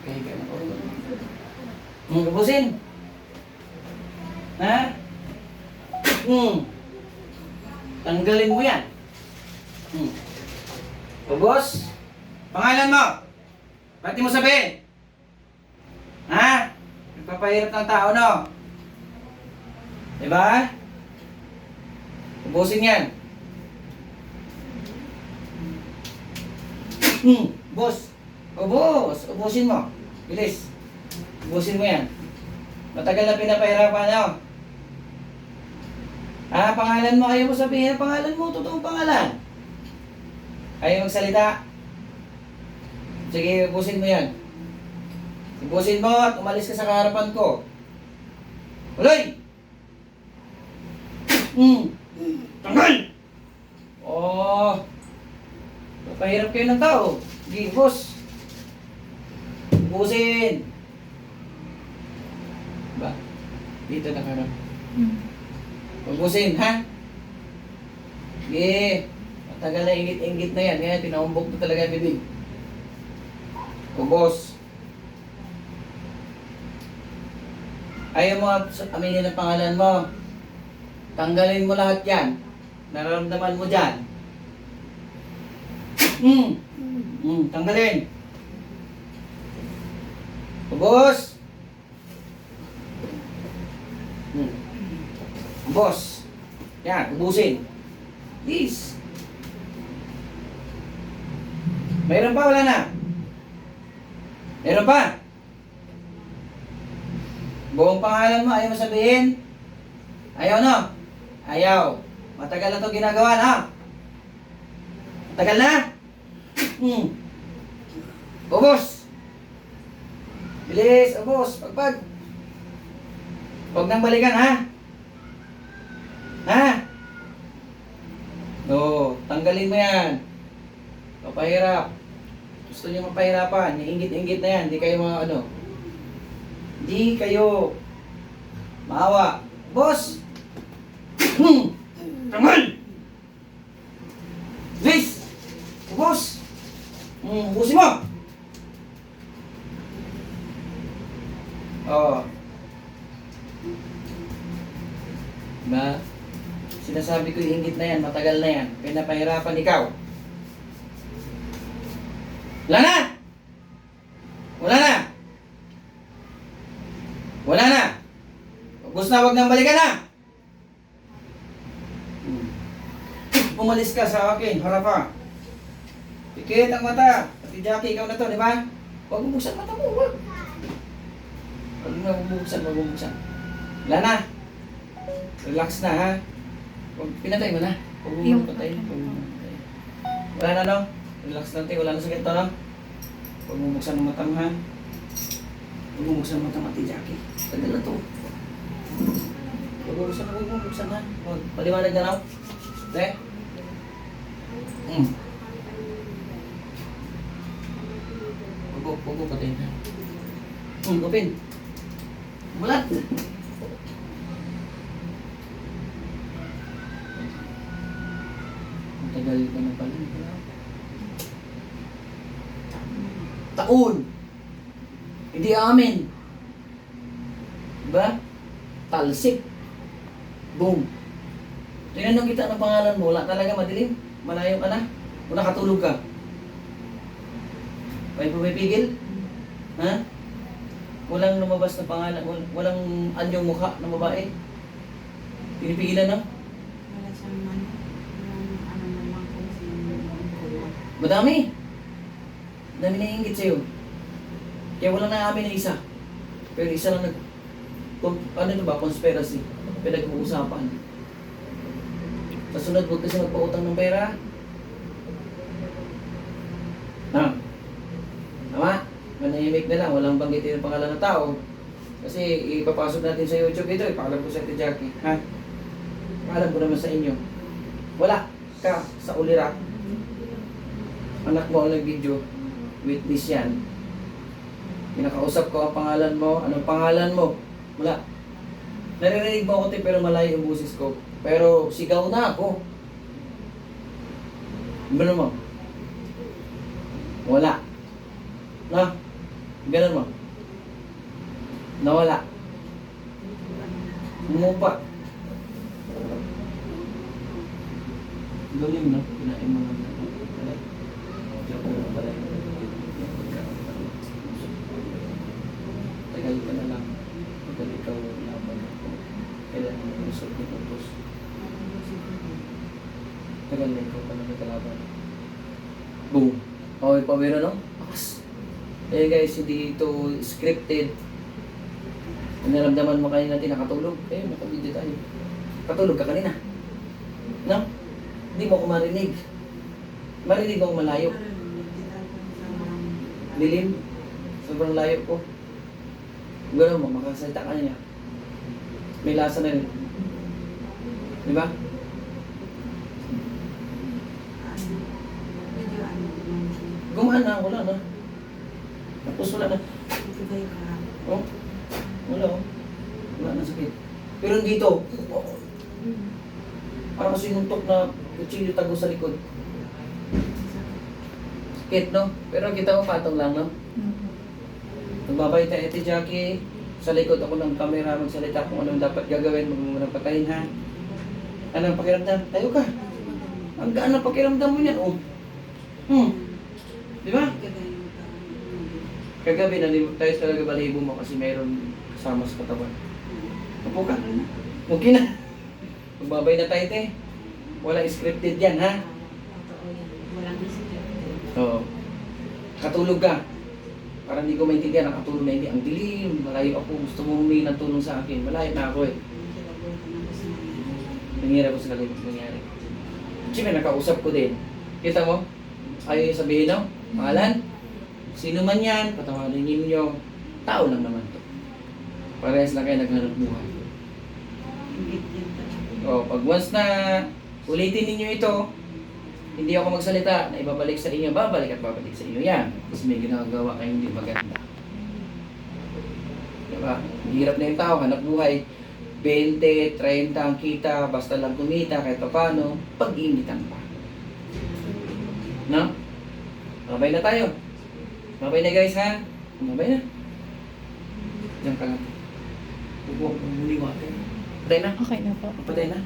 Kaya ka na ko. Hmm, ubusin. Ha? Hmm. Tanggalin mo yan. Hmm. Ubos. Pangalan mo. Ba't mo sabihin? Ha? Nagpapahirap ng tao, no? Diba? Ubusin yan. Hmm, boss. Ubos. Ubusin mo. Bilis. Ubusin mo yan. Matagal na pinapahirapan ako. Ah, pangalan mo. Ayaw mo sabihin ang pangalan mo. Totoong pangalan. Ayaw magsalita. Sige, ubusin mo yan. Ubusin mo at umalis ka sa harapan ko. Uloy! Hmm. Tanggal! Oh. Papahirap kayo ng tao. Sige, boss. Ubusin. Ba? Dito na karam. Ubusin, ha? Sige. Matagal na ingit-ingit na yan. Kaya pinaumbok na talaga bibig. Ubos. Ayaw mo aminin ang pangalan mo. Tanggalin mo lahat yan. Nararamdaman mo dyan. Hmm. Hmm, tanggalin. Ubos. Hmm. Ubos. Yan, ubusin. Please. Mayroon pa, wala na. Meron pa. Buong pangalan mo, ayaw mo sabihin? Ayaw no? Ayaw. Matagal na to ginagawa na. Matagal na? Hmm. Ubos. Bilis, ubos. Pagpag. Huwag nang balikan, ha? Ha? Oo, tanggalin mo yan. Papahirap. Gusto niyo mapahirapan. Iingit-ingit na yan. Hindi kayo mga ano. Hindi kayo maawa. Boss! Hmm! Sinasabi ko yung ingit na yan, matagal na yan. Pinapahirapan ikaw. Wala na! Wala na! Wala na! Gusto na, wag nang balikan na! Hmm. Umalis ka sa akin, harap ka. Pikit ang mata. Pati Jackie, ikaw na to, di ba? Huwag mo buksan mata mo, huwag. Huwag na bubuksan, huwag mo buksan. Wala na. Relax na, ha? Pinatay mo na. Huwag mo Yung patay. Huwag mo patay. Wala na, no? Relax lang, te. Wala na sakit to, no? Huwag mo buksan ang mata mo, ha? Huwag mo buksan ang mata mo, Ate Jackie. Tagal na to. Huwag mo buksan, huwag mo buksan, ha? Huwag. Paliwanag na raw. Te? Hmm. Huwag mo, huwag mo patayin, ha? Hmm, open. Bulat. Matagal ka na pala. Taon. Hindi amin. Diba? Talsik. Boom. Tinanong kita ng pangalan mo, wala talaga madilim. Malayo ka na. O nakatulog ka. May pumipigil? Ha? Walang lumabas na pangalan, wal- walang anyong mukha ng babae. Pinipigilan na? Wala siyang man, yung ano naman kung sino yung Madami. Dami na ingit sa'yo. Kaya wala na amin ng isa. Pero isa lang nag... kung- Ano ito ba? Conspiracy. Pinag-uusapan. Sa sunod, huwag kasi magpautang ng pera. Ha? Tama? Manahimik na lang. Walang banggitin ng pangalan ng tao. Kasi ipapasok natin sa YouTube ito. Ipaalam ko sa Ate Jackie. Ha? Paalam ko naman sa inyo. Wala ka sa ulirak anak mo ang nag-video, witness yan. Pinakausap ko ang pangalan mo, anong pangalan mo? Wala. Naririnig mo ako te, pero malayo yung busis ko. Pero sigaw na ako. Ano mo? Wala. Na? Ganun mo. Nawala. Umupa. Galing, no? Kinain mo nga na. Wala. Joke lang pala. Tagal ka na lang. Tagal ikaw laban ako. Kailan mo result ni Pupus? Tagal na ikaw pa na nagkalaban. Boom. Okay pa meron, no? Akas. Eh guys, hindi ito scripted. Kung naramdaman mo kanina natin nakatulog, eh, nakabidyo tayo. Katulog ka kanina. No? Hindi mo ako marinig. Marinig ako malayo. Lilim. Sobrang layo ko. Gano'n mo, makasalita ka niya. May lasa na rin. Di ba? Gumaan na, wala na. Tapos wala na. Oh, wala oh. Wala na sakit. Pero dito, oh, parang sinuntok na kutsilyo tago sa likod. Sakit, no? Pero kita mo patong lang, no? Nagbabay tayo, Ate Jackie. Sa likod ako ng camera magsalita kung anong dapat gagawin. Huwag mo munang patayin, ha? Anong pakiramdam? Tayo ka. Ang gaan pakiramdam mo niyan, oh. Hmm. Di ba? Kagabi, nalimot tayo sa balibo mo kasi mayroon kasama sa katawan. Upo ka. Okay na. Magbabay na tayo, te. Walang scripted yan, ha? Katulog ka. Parang hindi ko maintindihan ang katulog na hindi. Ang dilim, malayo ako. Gusto mo humingi ng tulong sa akin. Malayo na ako eh. Nangyari ko sa galing nangyari. Siyempre, nakausap ko din. Kita mo? Ayaw yung sabihin, no? Pangalan? Sino man yan, patawarin ninyo. Tao lang naman to. Parehas lang kayo naghanap buhay. O, pag once na ulitin ninyo ito, hindi ako magsalita na ibabalik sa inyo, babalik at babalik sa inyo yan. Kasi may ginagawa kayong hindi maganda. Diba? Hirap na yung tao, hanap buhay. 20, 30 ang kita, basta lang kumita kahit pa paano, pag-iinitan pa. No? Mabay na tayo. Mabay na guys ha. Mabay na. Diyan ka lang. Huwag mo liwatin. Patay na. Okay na po. Patay na.